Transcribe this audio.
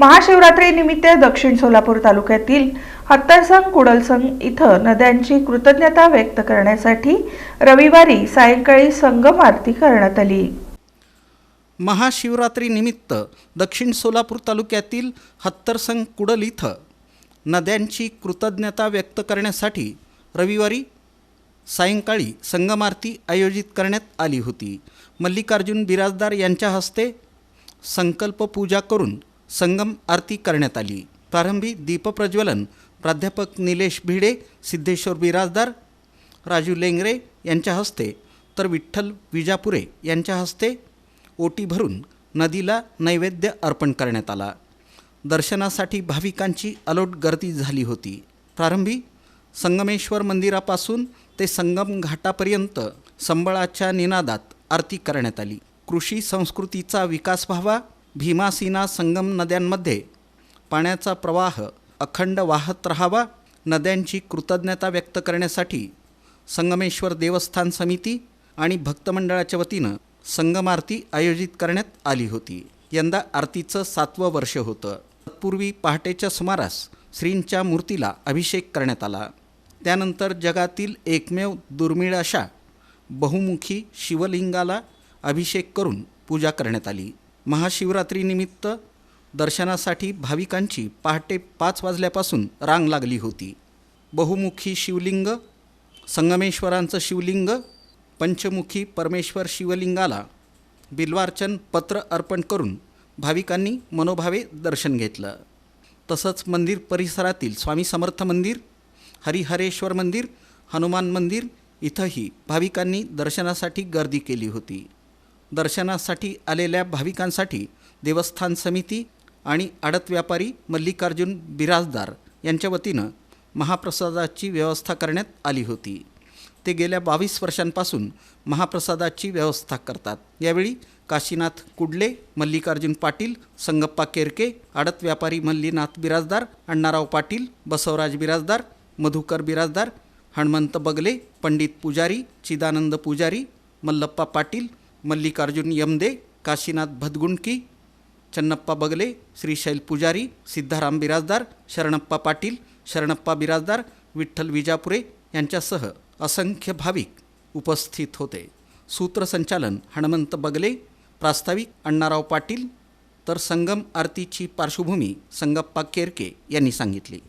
महाशिवरात्री निमित्त दक्षिण सोलापूर तालुक्यातील हत्तरसंग कुडलसंग इथं नद्यांची कृतज्ञता व्यक्त करण्यासाठी रविवारी सायंकाळी संगम आरती करण्यात आली. महाशिवरात्रीनिमित्त दक्षिण सोलापूर तालुक्यातील हत्तरसंग कुडल इथं नद्यांची कृतज्ञता व्यक्त करण्यासाठी रविवारी सायंकाळी संगमारती आयोजित करण्यात आली होती. मल्लिकार्जुन बिराजदार यांच्या हस्ते संकल्प पूजा करून संगम आरती करण्यात आली. प्रारंभी दीपप्रज्वलन. प्राध्यापक निलेश भिडे सिद्धेश्वर बिराजदार राजू लेंगरे यांच्या हस्ते तर विठ्ठल विजापुरे यांच्या हस्ते ओटी भरून नदीला नैवेद्य अर्पण करण्यात आला. दर्शनासाठी भाविकांची अलोट गर्दी झाली होती. प्रारंभी संगमेश्वर मंदिरापासून ते संगम घाटापर्यंत संबळाच्या निनादात आरती करण्यात आली. कृषी संस्कृतीचा विकास व्हावा भीमासीना संगम नद्यांमध्ये पाण्याचा प्रवाह अखंड वाहत राहावा नद्यांची कृतज्ञता व्यक्त करण्यासाठी संगमेश्वर देवस्थान समिती आणि भक्तमंडळाच्या वतीनं संगमारती आयोजित करण्यात आली होती. यंदा आरतीचं सातवं वर्ष होतं. तत्पूर्वी पहाटेच्या सुमारास श्रींच्या मूर्तीला अभिषेक करण्यात आला. त्यानंतर जगातील एकमेव दुर्मिळ अशा बहुमुखी शिवलिंगाला अभिषेक करून पूजा करण्यात आली. महाशिवरात्रीनिमित्त दर्शनासाठी भाविकांची पहाटे पाच वाजल्यापासून रांग लागली होती. बहुमुखी शिवलिंग संगमेश्वरांचं शिवलिंग पंचमुखी परमेश्वर शिवलिंगाला बिल्वार्चन पत्र अर्पण करून भाविकांनी मनोभावे दर्शन घेतलं. तसंच मंदिर परिसरातील स्वामी समर्थ मंदिर हरिहरेश्वर मंदिर हनुमान मंदिर इथंही भाविकांनी दर्शनासाठी गर्दी केली होती. दर्शनासाठी आलेल्या भाविकांसाठी देवस्थान समिती आणि आडत व्यापारी मल्लिकार्जुन बिराजदार यांच्या वतीनं महाप्रसादाची व्यवस्था करण्यात आली होती. ते गेल्या बावीस वर्षांपासून महाप्रसादाची व्यवस्था करतात. यावेळी काशीनाथ कुडले मल्लिकार्जुन पाटील संगप्पा केरके आडत व्यापारी मल्लीनाथ बिराजदार अण्णाराव पाटील बसवराज बिराजदार मधुकर बिराजदार हणमंत बगले पंडित पुजारी चिदानंद पुजारी मल्लप्पा पाटील मल्लिकार्जुन यमदे काशीनाथ भदगुंडकी चन्नप्पा बगले श्रीशैल पुजारी सिद्धाराम बिराजदार शरणप्पा पाटील शरणप्पा बिराजदार विठ्ठल विजापुरे यांच्यासह असंख्य भाविक उपस्थित होते. सूत्रसंचालन हणमंत बगले प्रास्ताविक अण्णाराव पाटील तर संगम आरतीची पार्श्वभूमी संगप्पा केरके यांनी सांगितली.